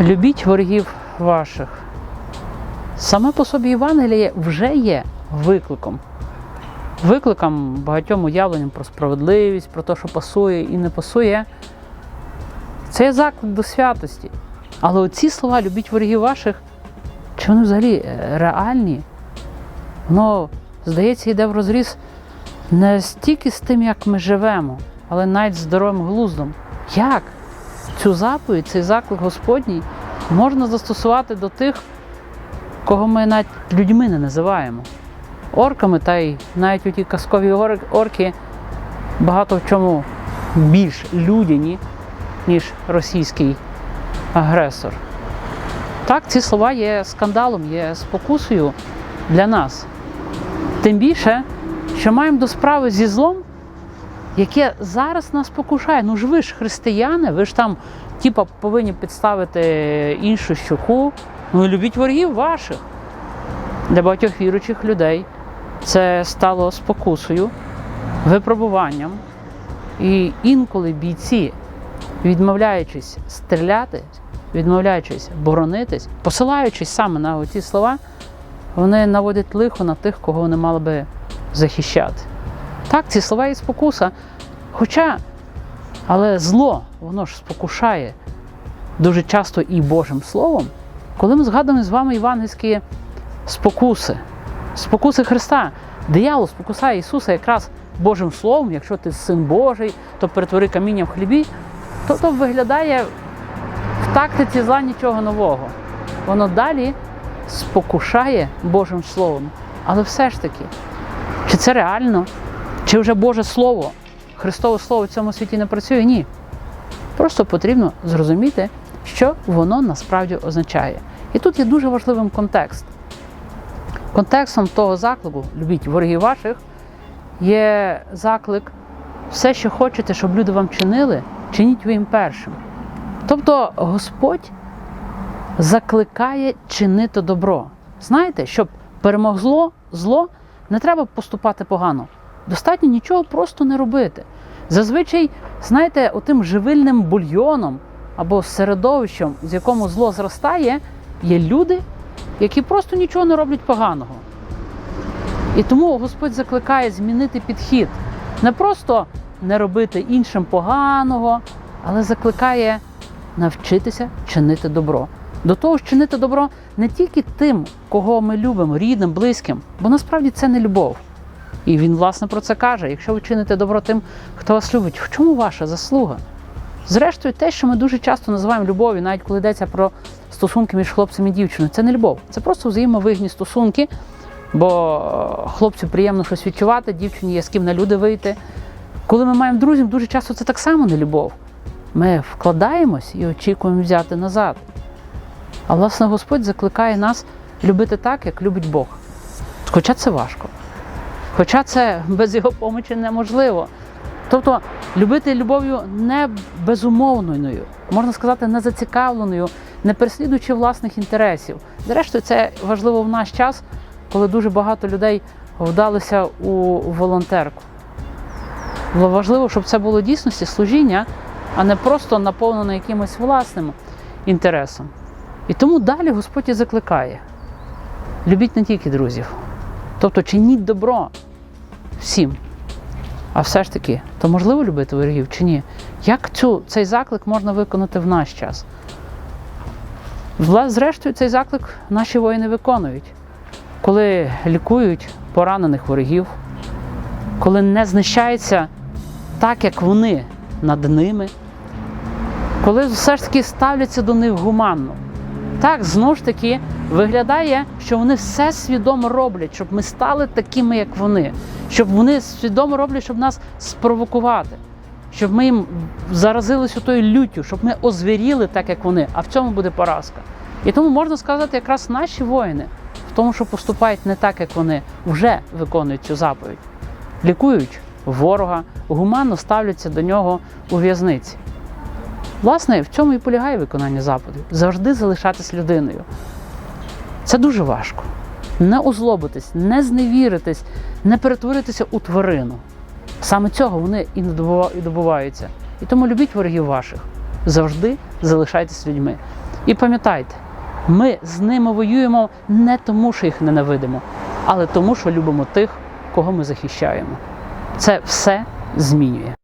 Любіть ворогів ваших. Саме по собі Євангеліє вже є викликом. Викликом багатьом уявленням про справедливість, про те, що пасує і не пасує. Це є заклик до святості. Але оці слова любіть ворогів ваших, чи вони взагалі е, реальні? Воно, здається, йде в розріз не стільки з тим, як ми живемо, але навіть з здоровим глуздом. Як цю заповідь, цей заклик Господній можна застосувати до тих, кого ми навіть людьми не називаємо? Орками, та й навіть у ті казкові орки багато в чому більш людяні, ніж російський агресор. Так, ці слова є скандалом, є спокусою для нас. Тим більше, що маємо до справи зі злом, яке зараз нас покушає. Ну ж ви ж християни, ви ж там, типа, повинні підставити іншу щоку. Ну і любіть ворогів ваших. Для багатьох віруючих людей це стало спокусою, випробуванням. І інколи бійці, відмовляючись стріляти, відмовляючись боронитись, посилаючись саме на ці слова, вони наводять лихо на тих, кого вони мали би захищати. Так, ці слова і спокуса. Хоча, але зло, воно ж спокушає дуже часто і Божим Словом, коли ми згадуємо з вами євангельські спокуси, спокуси Христа. Диявол спокусає Ісуса якраз Божим Словом, якщо ти син Божий, то перетвори каміння в хлібі, то, то виглядає в тактиці зла нічого нового. Воно далі спокушає Божим Словом. Але все ж таки, чи це реально? Чи вже Боже Слово, Христове Слово в цьому світі не працює? Ні. Просто потрібно зрозуміти, що воно насправді означає. І тут є дуже важливим контекст. Контекстом того заклику любіть ворогів ваших є заклик все, що хочете, щоб люди вам чинили, чиніть ви їм першим. Тобто Господь закликає чинити добро. Знаєте, щоб перемогло зло, не треба поступати погано. Достатньо нічого просто не робити. Зазвичай, знаєте, отим живильним бульйоном або середовищем, з якому зло зростає, є люди, які просто нічого не роблять поганого. І тому Господь закликає змінити підхід. Не просто не робити іншим поганого, але закликає навчитися чинити добро. До того ж, чинити добро не тільки тим, кого ми любимо, рідним, близьким, бо насправді це не любов. І він, власне, про це каже: якщо ви чините добро тим, хто вас любить, в чому ваша заслуга? Зрештою, те, що ми дуже часто називаємо любов'ю, навіть коли йдеться про стосунки між хлопцем і дівчиною, це не любов, це просто взаємовигідні стосунки, бо е, хлопцю приємно щось відчувати, дівчині є з ким на люди вийти. Коли ми маємо друзів, дуже часто це так само не любов. Ми вкладаємось і очікуємо взяти назад. А власне Господь закликає нас любити так, як любить Бог. Хоча це важко. Хоча це без його помочі неможливо. Тобто любити любов'ю не безумовною, можна сказати, не зацікавленою, не переслідуючи власних інтересів. Зрештою, це важливо в наш час, коли дуже багато людей вдалися у волонтерку. Було важливо, щоб це було дійсності служіння, а не просто наповнено якимось власним інтересом. І тому далі Господь і закликає: любіть не тільки друзів, тобто чиніть добро всім. А все ж таки, то можливо любити ворогів чи ні? Як цю, цей заклик можна виконати в наш час? Зрештою, цей заклик наші воїни виконують, коли лікують поранених ворогів, коли не знищається так, як вони над ними, коли все ж таки ставляться до них гуманно. Так, знову ж таки, виглядає, що вони все свідомо роблять, щоб ми стали такими, як вони, щоб вони свідомо роблять, щоб нас спровокувати, щоб ми їм заразилися тою люттю, щоб ми озвіріли так, як вони, а в цьому буде поразка. І тому можна сказати, якраз наші воїни в тому, що поступають не так, як вони, вже виконують цю заповідь. Лікують ворога, гуманно ставляться до нього у в'язниці. Власне, в цьому і полягає виконання заповідей. Завжди залишатись людиною. Це дуже важко. Не озлобитись, не зневіритись, не перетворитися у тварину. Саме цього вони і добуваються. І тому любіть ворогів ваших. Завжди залишайтесь людьми. І пам'ятайте, ми з ними воюємо не тому, що їх ненавидимо, але тому, що любимо тих, кого ми захищаємо. Це все змінює.